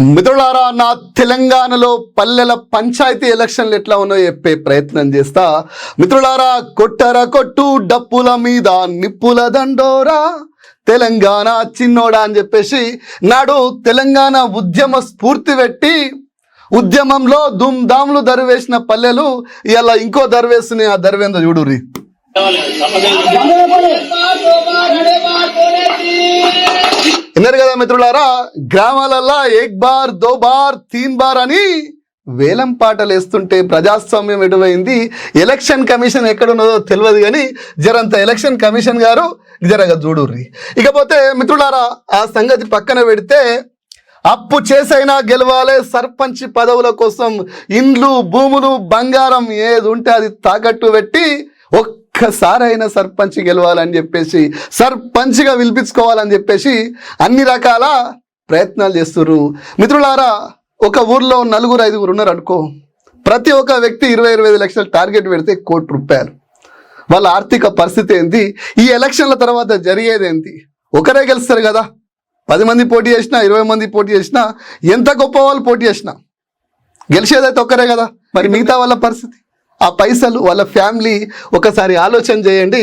మిత్రులారా నా తెలంగాణలో పల్లెల పంచాయతీ ఎలక్షన్లు ఎట్లా ఉన్నాయో చెప్పే ప్రయత్నం చేస్తా. మిత్రులారా కొట్టర కొట్టు డప్పుల మీద నిప్పుల దండోరా. తెలంగాణ చిన్నోడా అని చెప్పేసి నాడు తెలంగాణ ఉద్యమ స్ఫూర్తి పెట్టి ఉద్యమంలో దుమ్దాములు దరివేసిన పల్లెలు ఇలా ఇంకో దరివేసిన ఆ దరివేందో చూడుర్రి. విన్నారు కదా మిత్రులారా? గ్రామాలల్లో ఏక్ బార్ దో బార్ తీన్ బార్ అని వేలం పాటలు వేస్తుంటే ప్రజాస్వామ్యం ఎటువైంది? ఎలక్షన్ కమిషన్ ఎక్కడున్నదో తెలియదు కానీ జరంత ఎలక్షన్ కమిషన్ గారు జరగ చూడుర్రి ఇకపోతే మిత్రులారా ఆ సంగతి పక్కన పెడితే అప్పు చేసైనా గెలవాలి సర్పంచ్ పదవుల కోసం ఇండ్లు భూములు బంగారం ఏది ఉంటే అది తాకట్టు పెట్టి ఒక్కసారైనా సర్పంచ్ గెలవాలని చెప్పేసి సర్పంచ్గా పిలిపించుకోవాలని చెప్పేసి అన్ని రకాల ప్రయత్నాలు చేస్తుర్రు. మిత్రులారా ఒక ఊర్లో నలుగురు ఐదుగురు ఉన్నారు అనుకో ప్రతి ఒక్క వ్యక్తి ఇరవై ఇరవై ఐదు లక్షల టార్గెట్ పెడితే కోటి రూపాయలు. వాళ్ళ ఆర్థిక పరిస్థితి ఏంటి ఈ ఎలక్షన్ల తర్వాత జరిగేది ఏంటి ఒకరే గెలుస్తారు కదా. పది మంది పోటీ చేసినా ఇరవై మంది పోటీ చేసినా ఎంత గొప్ప వాళ్ళు పోటీ చేసినా గెలిచేదైతే ఒక్కరే కదా. మరి మిగతా వాళ్ళ పరిస్థితి? ఆ పైసలు వాళ్ళ ఫ్యామిలీ ఒకసారి ఆలోచన చేయండి.